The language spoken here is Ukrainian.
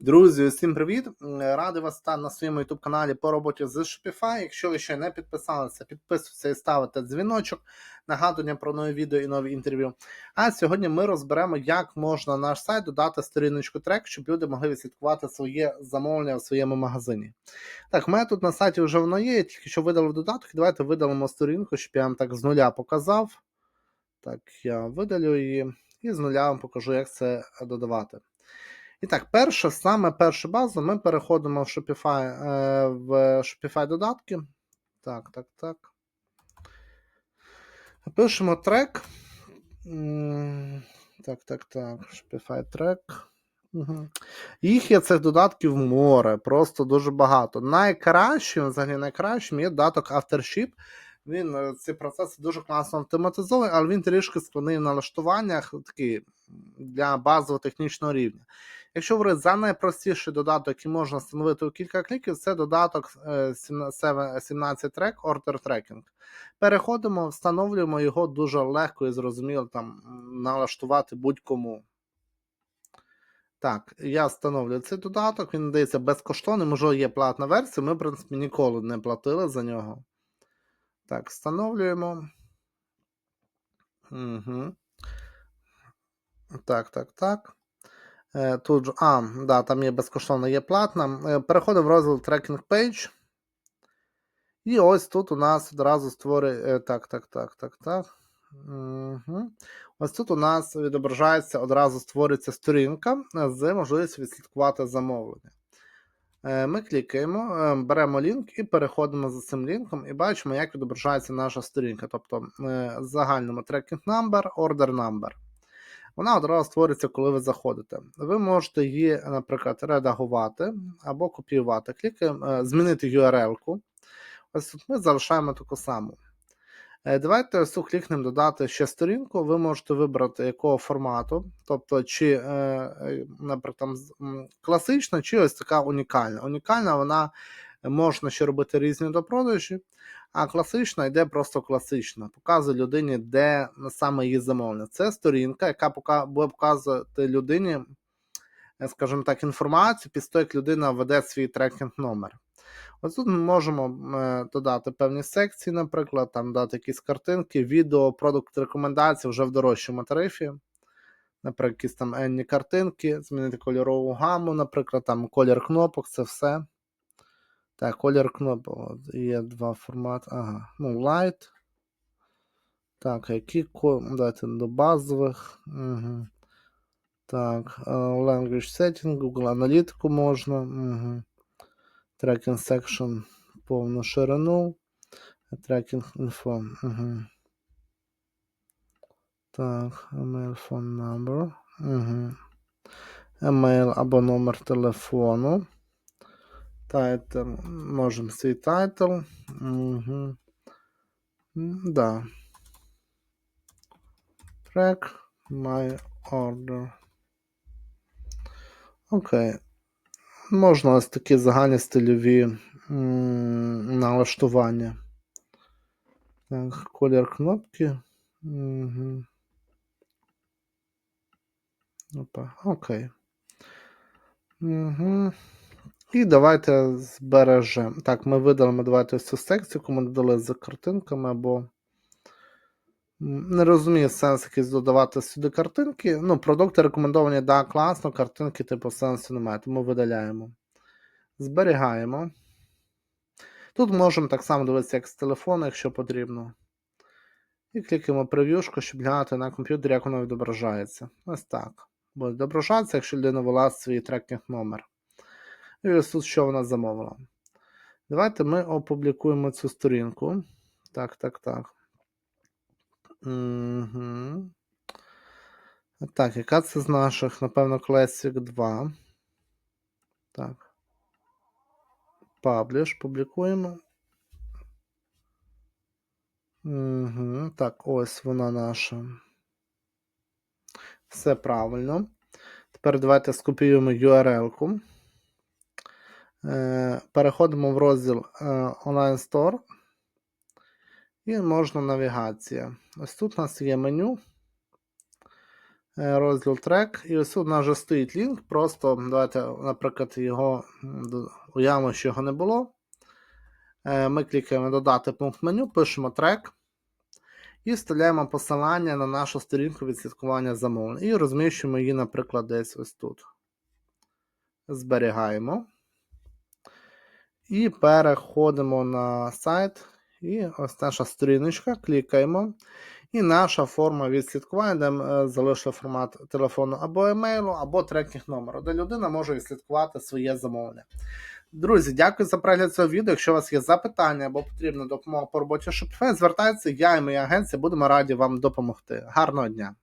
Друзі, усім привіт! Радий вас стати на своєму youtube каналі по роботі з Shopify. Якщо ви ще не підписалися, підписуйтесь і ставите дзвіночок, нагадування про нові відео і нові інтерв'ю. А сьогодні ми розберемо, як можна на наш сайт додати сторіночку трек, щоб люди могли відслідкувати своє замовлення в своєму магазині. Так, в мене тут на сайті вже воно є, тільки що видалив додаток. Давайте видалимо сторінку, щоб я вам так з нуля показав. Так, я видалю її і з нуля вам покажу, як це додавати. І так, перше, саме першу базу, ми переходимо в Shopify е, в Shopify додатки. Так, так, так. Пишемо трек. Так, так, так. Shopify трек. Угу. Їх є цих додатків море, просто дуже багато. Найкращим, взагалі найкращим є додаток Aftership. Він е, ці процеси дуже класно автоматизований, але він трішки складний в налаштуваннях такий для базового технічного рівня. Якщо говорити за найпростіший додаток, який можна встановити у кілька кліків, це додаток е, 17 Track Order Tracking. Переходимо, встановлюємо його дуже легко і зрозуміло там налаштувати будь-кому. Так, я встановлюю цей додаток, він надається безкоштовним, можливо, є платна версія. Ми, в принципі, ніколи не платили за нього. Так, встановлюємо. Угу. Так, так, так. Е, Тут а, да, там є безкоштовно, є платна. Е, Переходимо в розділ Tracking Page. І ось тут у нас одразу створює. е, Так, так, так, так, так. Угу. Ось тут у нас відображається, одразу створюється сторінка з можливістю відслідкувати замовлення. Е, Ми клікаємо, е, беремо лінк і переходимо за цим лінком і бачимо, як відображається наша сторінка. Тобто е, загальному tracking number, order number. Вона одразу створюється, коли ви заходите. Ви можете її, наприклад, редагувати або копіювати. Клікаємо, е, змінити URL-ку. Ось тут ми залишаємо таку саму. Е, Давайте ось клікнемо додати ще сторінку. Ви можете вибрати якого формату, тобто, чи, е, наприклад, класична, чи ось така унікальна. Унікальна вона можна ще робити різні допродажі, а класична йде просто класична. Показує людині, де саме її замовлення. Це сторінка, яка буде показувати людині, е, скажімо так, інформацію після того, як людина веде свій трекінг номер. Ось тут ми можемо е, додати певні секції, наприклад, там дати якісь картинки, відео, продукт рекомендації вже в дорожчому тарифі. Наприклад, якісь там енні картинки, змінити кольорову гаму, наприклад, там колір кнопок, це все. Так, колір кнопок. Є два формати. Ага. Ну, light. Так, які давайте до базових. Угу. Так, е, language setting, Google аналітику можна. Угу. Tracking section повну ширину. Tracking info. Угу. Так, email phone number. Угу. Email або номер телефону. Тайтл. Можемо свій тайтл. Угу. Да. Track my order. Окей. Можна ось такі загальні стильові налаштування. Так, колір кнопки. Угу. Опа, окей. Угу. І давайте збережемо. Так, ми видалимо давайте ось цю секцію, ми додали за картинками, або. М, Не розумію сенс якийсь додавати сюди картинки. Ну, продукти рекомендовані, да, класно, картинки, типу, сенсу немає, тому видаляємо. Зберігаємо. Тут можемо так само дивитися, як з телефону, якщо потрібно. І клікаємо прев'юшку, щоб глянути на комп'ютері, як воно відображається. Ось так. Буде відображатися, якщо людина вела свій трекінг номер. І ось тут що вона замовила. Давайте ми опублікуємо цю сторінку. Так, так, так. Угу. Так, яка це з наших, напевно, Classic 2. Так. Publish, публікуємо. Угу. Так, ось вона наша. Все правильно. Тепер давайте скопіюємо URL-ку. Е, Переходимо в розділ е, Online Store. І можна навігація. Ось тут у нас є меню. Е, Розділ трек. І ось тут у нас вже стоїть лінк. Просто давайте, наприклад, його уявимо, що його не було. Ми клікаємо додати пункт меню, пишемо трек і вставляємо посилання на нашу сторінку відслідкування замовлень. І розміщуємо її, наприклад, десь ось тут. Зберігаємо. І переходимо на сайт. І ось наша сторіночка, клікаємо. І наша форма відслідкування, де е, залишили формат телефону або емейлу, або трекінг номеру, де людина може відслідкувати своє замовлення. Друзі, дякую за перегляд цього відео. Якщо у вас є запитання або потрібна допомога по роботі Shopify, звертайтеся, я і моя агенція будемо раді вам допомогти. Гарного дня!